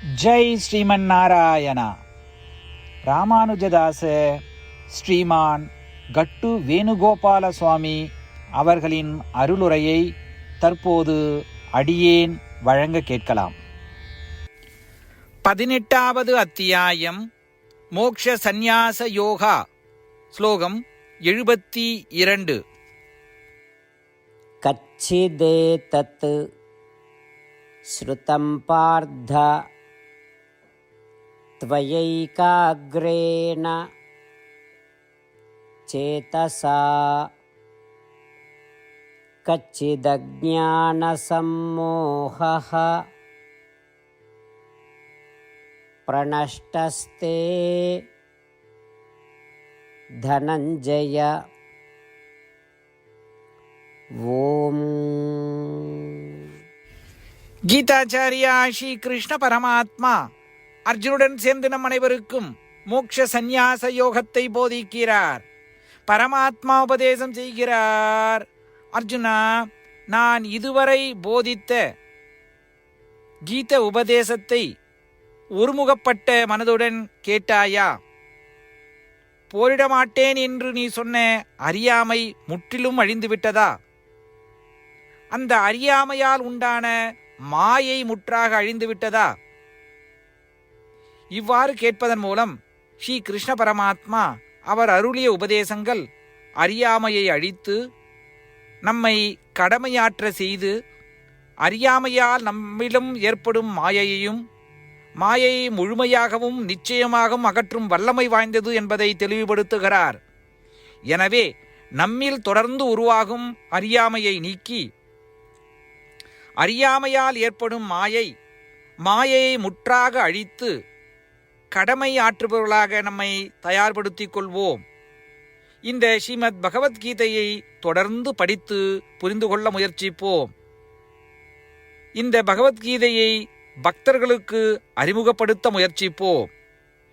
ஜெய் ஸ்ரீமன் நாராயணா. ராமானுஜதாச ஸ்ரீமான் கட்டு வேணுகோபால சுவாமி அவர்களின் அருளுரையை தற்போது அடியேன் வழங்க கேட்கலாம். பதினெட்டாவது அத்தியாயம் மோக்ஷ சந்நியாச யோகா ஸ்லோகம் எழுபத்தி இரண்டு. கச்சிதே தத்து ஸ்ருதம் பார்த்த त्वयैकाग्रेण चेतसा कच्चिदज्ञानसम्मोहः प्रणष्टस्ते धनञ्जय ॐ गीताचार्य श्रीकृष्णपरमात्मा। அர்ஜுனுடன் சேர்ந்து நம் அனைவருக்கும் மோக்ஷ சந்நியாச யோகத்தை போதிக்கிறார். பரமாத்மா உபதேசம் செய்கிறார். அர்ஜுனா நான் இதுவரை போதித்த கீத உபதேசத்தை ஒருமுகப்பட்ட மனதுடன் கேட்டாயா? போரிட மாட்டேன் என்று நீ சொன்ன அறியாமை முற்றிலும் அழிந்துவிட்டதா? அந்த அறியாமையால் உண்டான மாயை முற்றாக அழிந்துவிட்டதா? இவ்வாறு கேட்பதன் மூலம் ஸ்ரீ கிருஷ்ண பரமாத்மா அவர் அருளிய உபதேசங்கள் அறியாமையை அழித்து நம்மை கடமையாற்ற செய்து அறியாமையால் நம்மிலும் ஏற்படும் மாயையையும் மாயையை முழுமையாகவும் நிச்சயமாகவும் அகற்றும் வல்லமை வாய்ந்தது என்பதை தெளிவுபடுத்துகிறார். எனவே நம்மில் தொடர்ந்து உருவாகும் அறியாமையை நீக்கி அறியாமையால் ஏற்படும் மாயை மாயையை முற்றாக அழித்து கடமை ஆற்றுபவர்களாக நம்மை தயார்படுத்திக் கொள்வோம். இந்த ஸ்ரீமத் பகவத்கீதையை தொடர்ந்து படித்து புரிந்து கொள்ள முயற்சிப்போம். இந்த பகவத்கீதையை பக்தர்களுக்கு அறிமுகப்படுத்த முயற்சிப்போம்.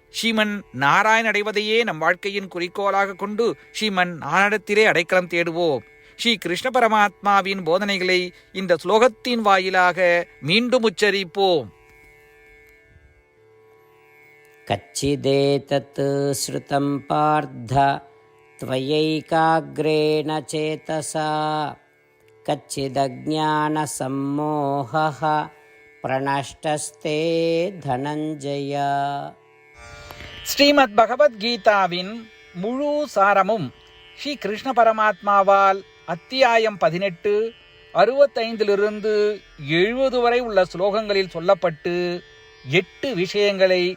ஸ்ரீமன் நாராயண் அடைவதையே நம் வாழ்க்கையின் குறிக்கோளாக கொண்டு ஸ்ரீமன் நாராயணத்திலே அடைக்கலம் தேடுவோம். ஸ்ரீ கிருஷ்ண பரமாத்மாவின் போதனைகளை இந்த ஸ்லோகத்தின் வாயிலாக மீண்டும் உச்சரிப்போம். कच्चिदेतत् श्रुतं पार्थ त्वयैकाग्रेण चेतसा कच्चिदज्ञानसम्मोहः प्रणष्टस्ते धनञ्जय ஸ்ரீமத் பகவத்கீதாவின் முழு சாரமும் ஸ்ரீ கிருஷ்ண பரமாத்மாவால் அத்தியாயம் பதினெட்டு அறுபத்தைந்திலிருந்து எழுபது வரை உள்ள ஸ்லோகங்களில் சொல்லப்பட்டு எட்டு விஷயங்களை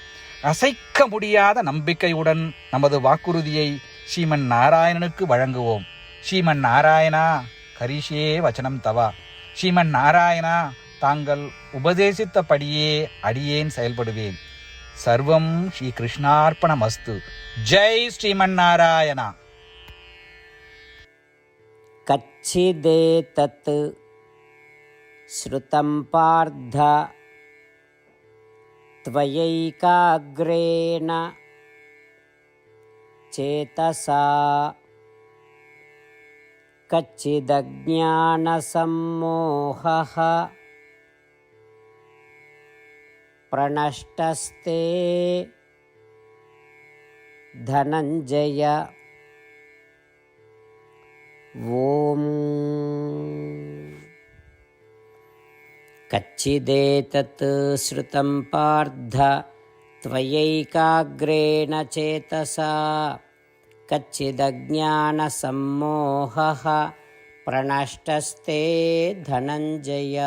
அசைக்க முடியாத நம்பிக்கையுடன் நமது வாக்குறுதியை ஸ்ரீமன் நாராயணனுக்கு வழங்குவோம் ஸ்ரீமன் நாராயணா கரிஷே வச்சனம் தவா ஸ்ரீமன் நாராயணா தாங்கள் உபதேசித்தபடியே அடியேன் செயல்படுவேன் சர்வம் ஸ்ரீ கிருஷ்ணார்ப்பணமஸ்து ஜெய் ஸ்ரீமன் நாராயணா कच्चिदेतत् श्रुतं पार्थ त्वयैकाग्रेण चेतसा कच्चिदज्ञानसम्मोहः प्रणष्टस्ते धनञ्जय। ॐ कच्चिदेतत् श्रुतं पार्थ त्वयैकाग्रेण चेतसा कच्चिदज्ञानसम्मोहः प्रणष्टस्ते धनञ्जय